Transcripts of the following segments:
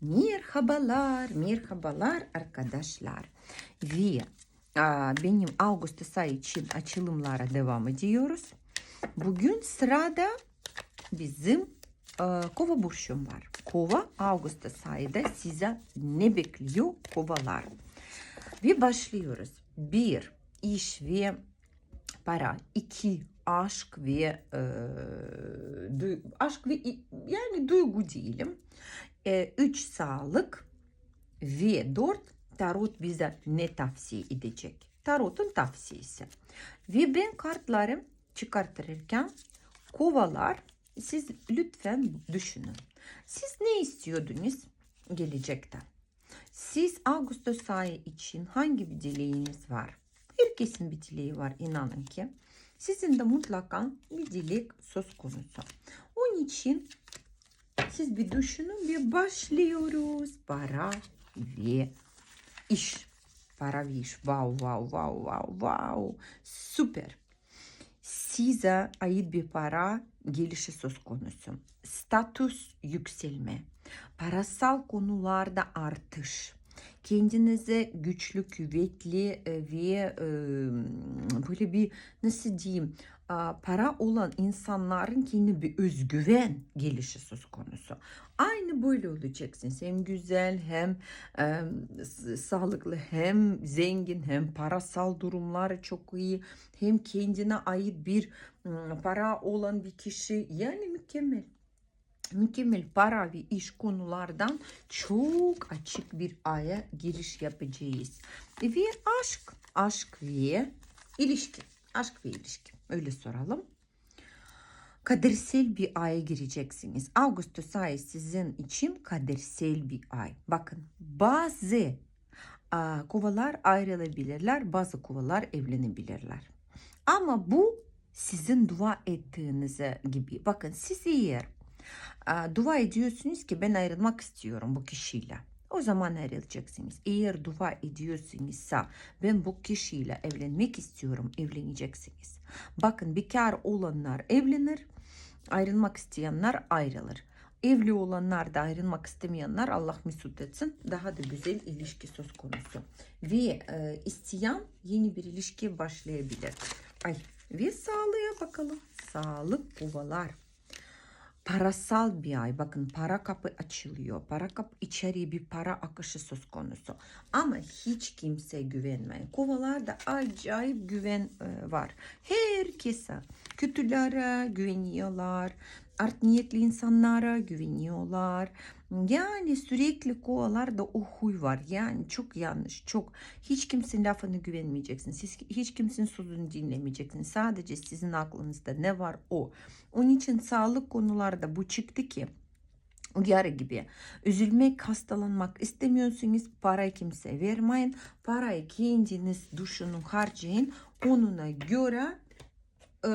Merhabalar, merhabalar arkadaşlar. Ve benim Ağustos ayı için açılımlara devam ediyoruz. Bugün sırada bizim aa, kova burçum var. Kova Ağustos ayında size ne bekliyor kovalar? Ve başlıyoruz. Bir, iş ve para. iki aşk ve e, du- aşk ve yani duygu diyelim. E, üç sağlık ve dört tarot bize ne tavsiye edecek? Tarotun tavsiyesi. Ve ben kartları çıkartırken kovalar siz lütfen düşünün. Siz ne istiyordunuz gelecekten? Siz Ağustos ayı için hangi bir dileğiniz var? Herkesin bir dileği var inanın ki. Sizin de mutlaka bir dilek söz konusu. Onun için siz bir düşünün ve başlıyoruz. Para ve iş. Para ve iş. Wow, wow, wow, wow, wow. Süper. Size ait bir para gelişi söz konusu. Statüs yükselme. Parasal konularda artış. Kendinize güçlü, kuvvetli e, ve e, böyle bir nasıl diyeyim para olan insanların kendi bir özgüven gelişi söz konusu. Aynı böyle olacaksınız. Hem güzel hem e, sağlıklı hem zengin hem parasal durumları çok iyi hem kendine ait bir para olan bir kişi yani mükemmel mükemmel para ve iş konulardan çok açık bir aya giriş yapacağız. Ve aşk, aşk ve ilişki, aşk ve ilişki öyle soralım. Kadersel bir aya gireceksiniz. Ağustos ayı sizin için kadersel bir ay. Bakın bazı aa, kovalar ayrılabilirler, bazı kovalar evlenebilirler. Ama bu sizin dua ettiğiniz gibi. Bakın siz eğer dua ediyorsunuz ki ben ayrılmak istiyorum bu kişiyle. O zaman ayrılacaksınız. Eğer dua ediyorsunuzsa ben bu kişiyle evlenmek istiyorum evleneceksiniz. Bakın bekar olanlar evlenir, ayrılmak isteyenler ayrılır. Evli olanlar da ayrılmak istemeyenler Allah mesut etsin daha da güzel ilişki söz konusu. Ve e, isteyen yeni bir ilişki başlayabilir. Ay, ve sağlığa bakalım. Sağlık kovalar parasal bir ay. Bakın para kapı açılıyor. Para kapı içeriye bir para akışı söz konusu. Ama hiç kimseye güvenmeyin. Kovalarda acayip güven e, var. Herkese. Kötülere güveniyorlar. Art niyetli insanlara güveniyorlar. Yani sürekli kovalarda o huy var. Yani çok yanlış. Çok. Hiç kimsenin lafını güvenmeyeceksiniz. Siz hiç kimsenin sözünü dinlemeyeceksiniz. Sadece sizin aklınızda ne var o. Onun için sağlık konularda bu çıktı ki uyarı gibi. Üzülmek, hastalanmak istemiyorsunuz. Parayı kimseye vermeyin. Parayı kendiniz düşünün, harcayın. Onuna göre e,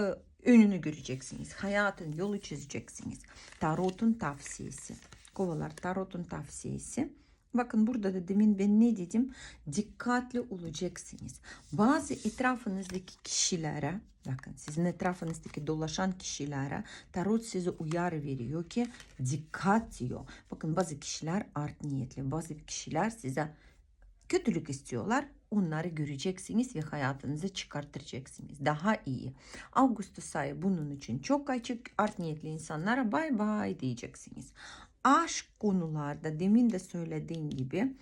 önünü göreceksiniz. Hayatın yolu çizeceksiniz. Tarotun tavsiyesi. Kovalar tarotun tavsiyesi. Bakın burada da demin ben ne dedim? Dikkatli olacaksınız. Bazı etrafınızdaki kişilere, bakın sizin etrafınızdaki dolaşan kişilere tarot size uyarı veriyor ki dikkat diyor. Bakın bazı kişiler art niyetli, bazı kişiler size kötülük istiyorlar. Onları göreceksiniz ve hayatınıza çıkartacaksınız. Daha iyi. Ağustos ayı bunun için çok açık. Art niyetli insanlara bay bay diyeceksiniz. Aşk konularda demin de söylediğim gibi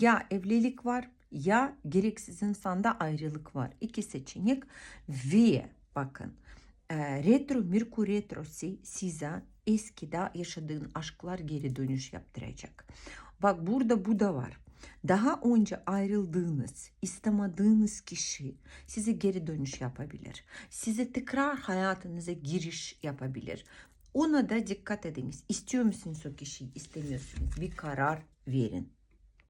ya evlilik var ya gereksiz insanda ayrılık var. İki seçenek ve bakın e, retro Merkür retrosu size eskide yaşadığın aşklar geri dönüş yaptıracak. Bak burada bu da var. Daha önce ayrıldığınız, istemediğiniz kişi size geri dönüş yapabilir. Size tekrar hayatınıza giriş yapabilir. Ona da dikkat ediniz. İstiyor musunuz o kişiyi, istemiyorsunuz. Bir karar verin.